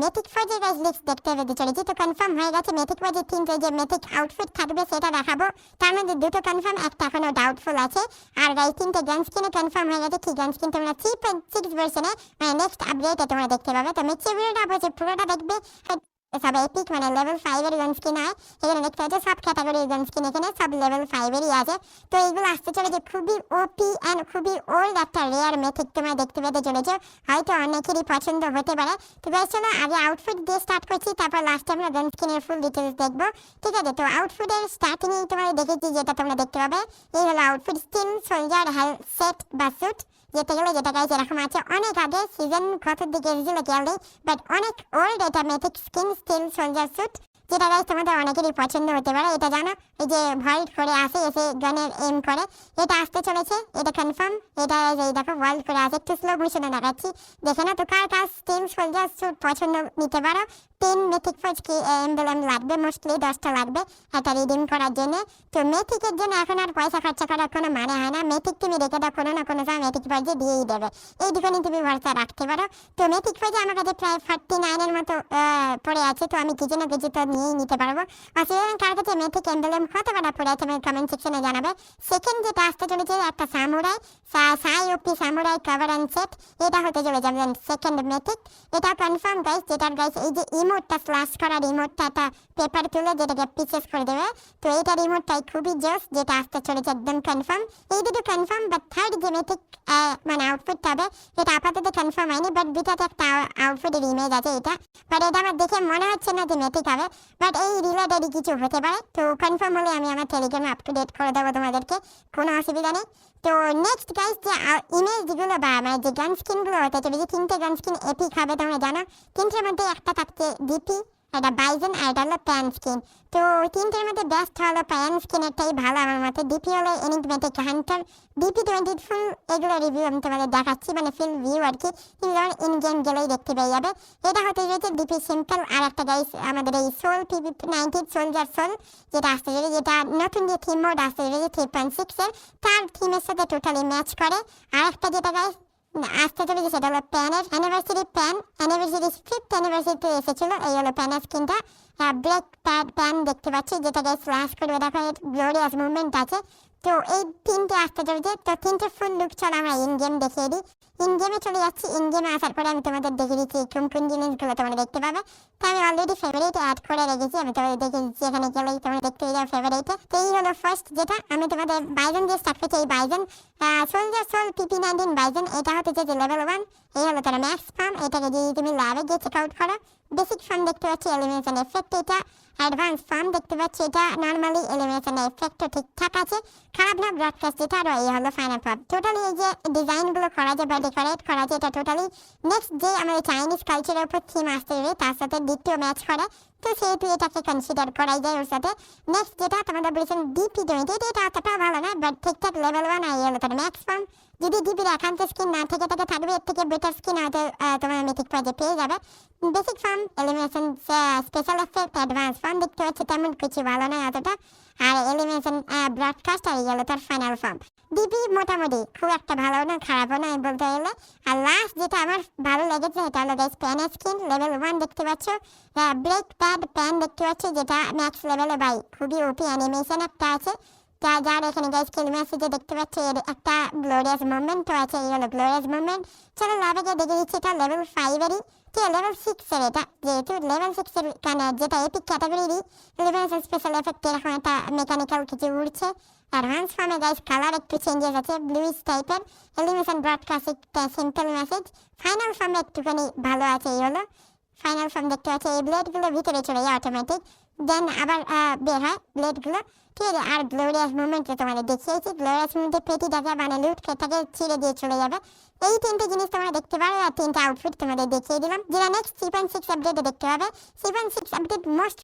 Mythic ফোর্জের guys list দেখতে পেতে চলেছি তো কনফার্ম হয়ে গেছে মেথিক ফোর্জের তিনটে যে মেথিক আউটফিট থাকবে, সেটা দেখাবো। তার মধ্যে দুটো কনফার্ম একটা এখনও ডাউটফুল আছে। আর গাইজ তিনটে গান স্কিনে কনফার্ম হয়ে গেছে। কি গান স্কিন তোমরা থ্রি পয়েন্ট সিক্স ভার্সনে মানে নেক্সট আপডেটে তোমরা দেখতে পাবে। তো মেক্সি ভিডিওটা অবশ্যই পুরোটা দেখবে। সব এপিক মানে লেভেল ফাইভের গান স্কিন হয় এখানে দেখতে পাচ্ছ সব ক্যাটাগরির গান স্কিন এখানে সব লেভেল ফাইভেরই আছে। তো এইগুলো আসতে চলেছে খুবই ওপি অ্যান্ড খুবই ওল্ড একটা রেয়ার মেথিক তোমরা দেখতে পেতে চলেছো। হয়তো অনেকেরই পছন্দ হতে পারে। তো বেশ, চলো আগে আউটফিট দিয়ে স্টার্ট করছি, তারপর লাস্টে আমরা গান স্কিনের ফুল ডিটেলস দেখব। ঠিক আছে, তো আউটফিটের স্টার্টিংয়েই তোমরা দেখেছি যেটা তোমরা দেখতে পাবে। এই হলো outfit skin soldier health set বা স্যুট যেতে গেলে যেটা গাইছে এরকম আছে অনেক আগে সিজন কত দিকে এসেছিল খেয়াল নেই বাট অনেক ওল্ড এটা mythic skin steel soldier suit যেটা গাইজ তোমাদের অনেকেরই পছন্দ হতে পারে, এটা জানো? এই যে ভয়েড করে আসে, এসে গানের এম করে। এটা আসতে চলেছে, এটা কনফার্ম এটা এই দেখো ওয়ার্ল্ড করে আসে। একটু স্লো মোশনে দেখাচ্ছি। দেখে না তো কার কার স্টিল সোলজার স্যুট পছন্দ নিতে পারো। তিন মেথিক ফোজ কি এমব্লেম লাগবে মোস্টলি দশটা লাগবে এটা রিডিম করার জন্য। তো মেথিকের জন্য এখন আর পয়সা খরচা করার কোনো মানে হয় না। মেথিক তুমি রেখে দাও, কোনো না কোনো সময় মেথিক ফোজে দিয়েই দেবে। এইটুখানি তুমি ভরসা রাখতে পারো। তো মেথিক ফোজে আমার কাছে প্রায় ফর্টি নাইনের মতো পড়ে আছে। তো আমি কিছু না কিছু তো নিয়েই নিতে পারব। অসুবিধা কার কাছে মেথিক এমব্লেম কত কটা পড়ে আমি কমেন্ট সেকশনে জানাবে সেকেন্ড যেটা আসতে চলেছে একটা samurai Sai OP samurai cover and set এটা হতে চলেছে। আমাদের সেকেন্ড মেথিক এটা কনফার্ম গাইস যেটার গাইস এই যে ইমোটটা স্লাশ করার ইমোটটা একটা পেপার তুলে যেটাকে পিসেস করে দেবে, তো এইটার ইমোটটাই খুবই জোস যেটা আসতে চলেছে একদম কনফার্ম এই দুটো কনফার্ম বাট থার্ড যে মেথিক মানে আউটফিটটা হবে এটা আপাতত কনফার্ম হয়নি বাট দুটাতে একটা আউটফিটের ইমেজ আছে এটা বাট এটা আমার দেখে মনে হচ্ছে না যে মেথিক হবে। বাট এই রিলেটেডই কিছু হতে পারে, তো কনফার্ম হলে আমি আমার টেলিগ্রামে আপ টু ডেট করে দেবো তোমাদেরকে, কোনো অসুবিধা নেই। তো নেক্সট গাইস যে ইমেজগুলো বা মানে যে গান স্কিনগুলো হতে চলেছে তিনটে গান স্কিন এপিক হবে, তোমরা জানো। তিনটের মধ্যে একটা থাকছে ডিপি এটা বাইজন আর এটা হলো প্যান স্কিন তো তিনটের মধ্যে বেস্ট হলো প্যান স্কিনেরটাই ভালো আমার মতে। ডিপি হলো enigmatic hunter DP twenty full এগুলো রিভিউ আমি তোমাদের দেখাচ্ছি মানে ফুল ভিউ আর কি। তুমি যখন ইন গেম গেলেই দেখতে পেয়ে যাবে। এটা হতে চলেছে ডিপি সিম্পল আর একটা গাইস আমাদের এই soul PP ninety soldier soul যেটা আসতে চলেছে, যেটা নতুন যে থিম মোড আসতে চলেছে থ্রি পয়েন্ট সিক্সের তার থিমের সাথে টোটালি ম্যাচ করে। আর একটা যেটা গাইস আসতে চলেছে সেটা হলো প্যানের অ্যানিভার্সারি প্যান অ্যানিভার্সারি ফিফথ অ্যানিভার্সারিতে এসেছিল, এই হলো প্যানের স্কিনটা ব্ল্যাক প্যাড প্যান দেখতে পাচ্ছি যেটাকে স্ল্যাশ করবে, দেখো এর গ্লোরিয়াস মুভমেন্ট আছে। তো এই তিনটে আসতে চলেছে তো তিনটে ফুল লুক চলো আমরা ইন গেম দেখিয়ে দিই ইন গেমে চলে যাচ্ছি ইন গেমে আসার পরে আমি তোমাদের দেখিয়ে দিচ্ছি কোন কোন জিনিসগুলো তোমরা দেখতে পাবে। তো আমি অলরেডি ফেভারিট অ্যাড করে রেখেছি, আমি তোমাদের দেখে দিচ্ছি এখানে গেলেই তোমরা দেখতে যাও ফেভারিটে তো এই হলো ফার্স্ট যেটা, আমি তোমাদের বাইজন দিয়ে স্টার্ট করছি, এই bison soldier soul PP nineteen bison এটা হতে চাইছে লেভেল ওয়ান এই হলো তারা ম্যাক্স ফার্ম এটাকে দিয়ে তুমি ল্যাবে গিয়ে চেক আউট করো বেসিক ফার্ম দেখতে পাচ্ছি এলিমিনেশন এফেক্ট এটা। অ্যাডভান্স ফার্ম দেখতে পাচ্ছি এটা নর্মালি এলিমিনেশন এফেক্টও ঠিকঠাক আছে। খারাপ না ব্রডকাস্ট যেটা আর এই হলো ফাইনাল ফার্ম টোটালি এই যে ডিজাইনগুলো করা যায় বা ডেকোরেট করা যায়, এটা টোটালি নেক্সট যে আমাদের চাইনিজ কালচারের উপর থিম আসতে হবে তার সাথে দ্বিতীয় ম্যাচ করে। তো সেহেতু এটাকে কনসিডার করাই যায় ওর সাথে। নেক্সট যেটা তোমাদের বলেছেন ডিপি টোয়েন্টি এটা অতটা ভালো না বাট ঠিকঠাক লেভেল ওয়ান আর হলো তার ম্যাক্স ফার্ম যদি ডিপির একান্ত স্কিন না থেকে থাকে, থাকবে এর থেকে বেটার স্কিন হয়তো তোমার মিথিক প্রাইজে পেয়ে যাবে। Basic form elimination special effect advance form দেখতে পাচ্ছি তেমন কিছু ভালো নয় অতটা। আর এলিমিনেশন ব্রডকাস্ট আর গেল তার ফাইনাল ফার্ম ডিপি মোটামুটি খুব একটা ভালো না, খারাপও নয় বলতে গেলে। আর লাস্ট যেটা আমার ভালো লেগেছে, এটা হলো guys pan skin level one দেখতে পাচ্ছ। ব্রেক প্যাড প্যান দেখতে পাচ্ছ, যেটা ম্যাক্স লেভেলে বাই খুবই ওপি অ্যানিমেশন একটা আছে। যার এখানে গাইস কিল মেসেজে দেখতে পাচ্ছি একটা গ্লোরিয়াস মুভমেন্ট আছে এই হলো গ্লোরিয়াস মুভমেন্ট চলো লাভে গিয়ে দেখে দিচ্ছি এটা লেভেল ফাইভেরই ঠিক লেভেল সিক্সের এটা? যেহেতু লেভেল সিক্সের কানে যেটা এপিক ক্যাটাগরিরই লেভেল স্পেশাল এফেক্ট এরকম একটা মেকানিক্যাল কিছু উড়ছে। অ্যাডভান্স ফর্মে গাইস কালার একটু চেঞ্জেস আছে ব্লুইশ টাইপের এলিমিনেশন ব্রডকাস্ট একটা সিম্পল মেসেজ ফাইনাল ফর্মে একটুখানি ভালো আছে, এই হলো। ফাইনাল ফর্ম দেখতে পাচ্ছি এই ব্লেডগুলো ভিতরে চলে যায় অটোমেটিক দেন আবার বের হয় ব্লেডগুলো ঠিক আছে, আর গ্লোরিয়াস মুভমেন্টে তোমাদের দেখিয়েছি গ্লোরিয়াস মুভমেন্টে পেটিটাকে মানে লুট খেটাকে ছিঁড়ে দিয়ে চলে যাবে। এই তিনটে জিনিস তোমরা দেখতে পারো, আর তিনটে আউটফিট তোমাদের দেখিয়ে দিলাম। যেটা নেক্সট থ্রি পয়েন্ট সিক্স আপডেটে দেখতে পাবে। Three point six update most